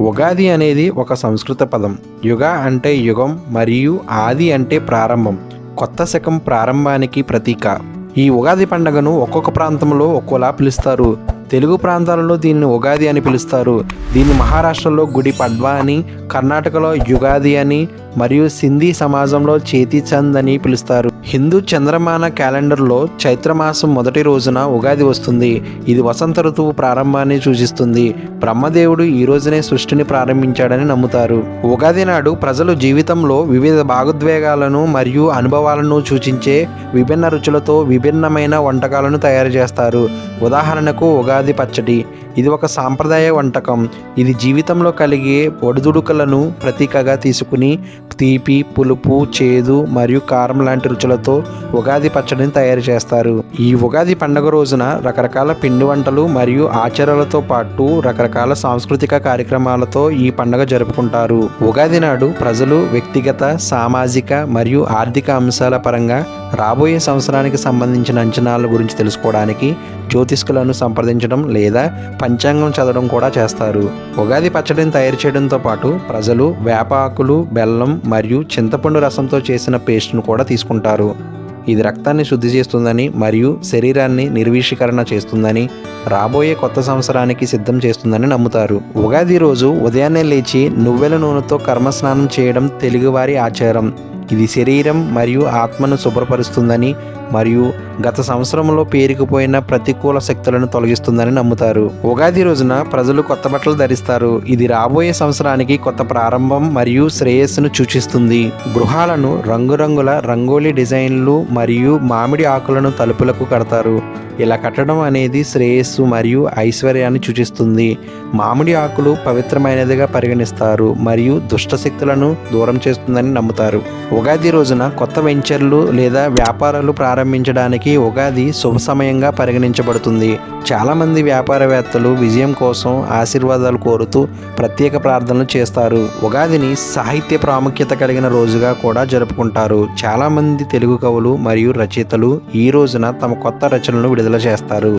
ఉగాది అనేది ఒక సంస్కృత పదం. యుగ అంటే యుగం మరియు ఆది అంటే ప్రారంభం. కొత్త శకం ప్రారంభానికి ప్రతీక. ఈ ఉగాది పండుగను ఒక్కొక్క ప్రాంతంలో ఒక్కోలా పిలుస్తారు. తెలుగు ప్రాంతాలలో దీన్ని ఉగాది అని పిలుస్తారు. దీన్ని మహారాష్ట్రలో గుడి పడ్వా అని కర్ణాటకలో యుగాది అని మరియు సింధీ సమాజంలో చేతిచంద్ అని పిలుస్తారు. హిందూ చంద్రమాన క్యాలెండర్లో చైత్రమాసం మొదటి రోజున ఉగాది వస్తుంది. ఇది వసంత ఋతువు ప్రారంభాన్ని సూచిస్తుంది. బ్రహ్మదేవుడు ఈ రోజునే సృష్టిని ప్రారంభించాడని నమ్ముతారు. ఉగాది నాడు ప్రజలు జీవితంలో వివిధ భాగోద్వేగాలను మరియు అనుభవాలను సూచించే విభిన్న రుచులతో విభిన్నమైన వంటకాలను తయారు చేస్తారు. ఉదాహరణకు ఉగాది పచ్చడి ఇది ఒక సాంప్రదాయ వంటకం. ఇది జీవితంలో కలిగే ఒడిదుడుకులను ప్రతీకగా తీసుకుని తీపి పులుపు చేదు మరియు కారం లాంటి రుచులతో ఉగాది పచ్చడిని తయారు చేస్తారు. ఈ ఉగాది పండుగ రోజున రకరకాల పిండి వంటలు మరియు ఆచారాలతో పాటు రకరకాల సాంస్కృతిక కార్యక్రమాలతో ఈ పండుగ జరుపుకుంటారు. ఉగాది నాడు ప్రజలు వ్యక్తిగత సామాజిక మరియు ఆర్థిక అంశాల పరంగా రాబోయే సంవత్సరానికి సంబంధించిన అంచనాల గురించి తెలుసుకోవడానికి జ్యోతిష్కులను సంప్రదించడం లేదా పంచాంగం చదవడం కూడా చేస్తారు. ఉగాది పచ్చడిని తయారు చేయడంతో పాటు ప్రజలు వేపాకులు బెల్లం మరియు చింతపండు రసంతో చేసిన పేస్ట్ను కూడా తీసుకుంటారు. ఇది రక్తాన్ని శుద్ధి చేస్తుందని మరియు శరీరాన్ని నిర్వీషీకరణ చేస్తుందని రాబోయే కొత్త సంవత్సరానికి సిద్ధం చేస్తుందని నమ్ముతారు. ఉగాది రోజు ఉదయాన్నే లేచి నువ్వెల నూనెతో కర్మస్నానం చేయడం తెలుగువారి ఆచారం. ఇది శరీరం మరియు ఆత్మను శుభ్రపరుస్తుందని మరియు గత సంవత్సరంలో పేరుకుపోయిన ప్రతికూల శక్తులను తొలగిస్తుందని నమ్ముతారు. ఉగాది రోజున ప్రజలు కొత్త బట్టలు ధరిస్తారు. ఇది రాబోయే సంవత్సరానికి కొత్త ప్రారంభం మరియు శ్రేయస్సును సూచిస్తుంది. గృహాలను రంగురంగుల రంగోలీ డిజైన్లు మరియు మామిడి ఆకులను తలుపులకు కడతారు. ఇలా కట్టడం అనేది శ్రేయస్సు మరియు ఐశ్వర్యాన్ని సూచిస్తుంది. మామిడి ఆకులు పవిత్రమైనదిగా పరిగణిస్తారు మరియు దుష్ట శక్తులను దూరం చేస్తుందని నమ్ముతారు. ఉగాది రోజున కొత్త వెంచర్లు లేదా వ్యాపారాలు ప్రారంభించడానికి ఉగాది శుభ సమయంగా పరిగణించబడుతుంది. చాలామంది వ్యాపారవేత్తలు విజయం కోసం ఆశీర్వాదాలు కోరుతూ ప్రత్యేక ప్రార్థనలు చేస్తారు. ఉగాదిని సాహిత్య ప్రాముఖ్యత కలిగిన రోజుగా కూడా జరుపుకుంటారు. చాలామంది తెలుగు కవులు మరియు రచయితలు ఈ రోజున తమ కొత్త రచనలను విడుదల చేస్తారు.